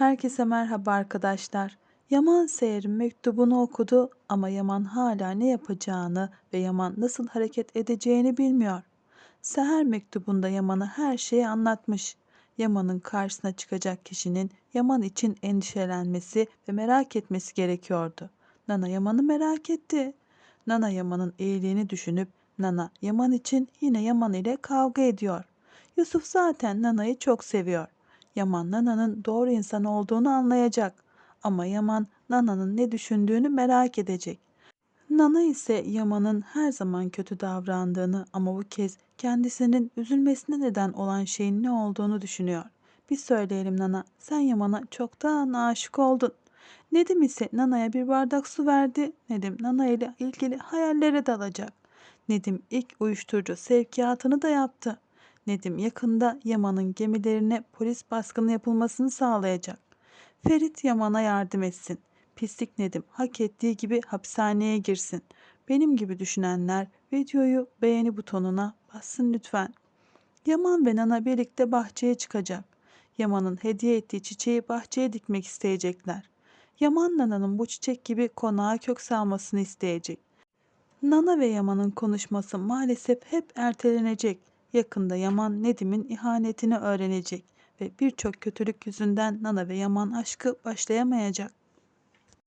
Herkese merhaba arkadaşlar. Yaman Seher'in mektubunu okudu ama Yaman hala ne yapacağını ve Yaman nasıl hareket edeceğini bilmiyor. Seher mektubunda Yaman'a her şeyi anlatmış. Yaman'ın karşısına çıkacak kişinin Yaman için endişelenmesi ve merak etmesi gerekiyordu. Nana Yaman'ı merak etti. Nana Yaman'ın iyiliğini düşünüp Nana Yaman için yine Yaman ile kavga ediyor. Yusuf zaten Nana'yı çok seviyor. Yaman Nana'nın doğru insan olduğunu anlayacak. Ama Yaman Nana'nın ne düşündüğünü merak edecek. Nana ise Yaman'ın her zaman kötü davrandığını ama bu kez kendisinin üzülmesine neden olan şeyin ne olduğunu düşünüyor. Bir söyleyelim Nana, sen Yaman'a çoktan aşık oldun. Nedim ise Nana'ya bir bardak su verdi. Nedim Nana ile ilgili hayallere dalacak. Nedim ilk uyuşturucu sevkiyatını da yaptı. Nedim yakında Yaman'ın gemilerine polis baskını yapılmasını sağlayacak. Ferit Yaman'a yardım etsin. Pislik Nedim hak ettiği gibi hapishaneye girsin. Benim gibi düşünenler videoyu beğeni butonuna bassın lütfen. Yaman ve Nana birlikte bahçeye çıkacak. Yaman'ın hediye ettiği çiçeği bahçeye dikmek isteyecekler. Yaman Nana'nın bu çiçek gibi konağa kök salmasını isteyecek. Nana ve Yaman'ın konuşması maalesef hep ertelenecek. Yakında Yaman Nedim'in ihanetini öğrenecek ve birçok kötülük yüzünden Nana ve Yaman aşkı başlayamayacak.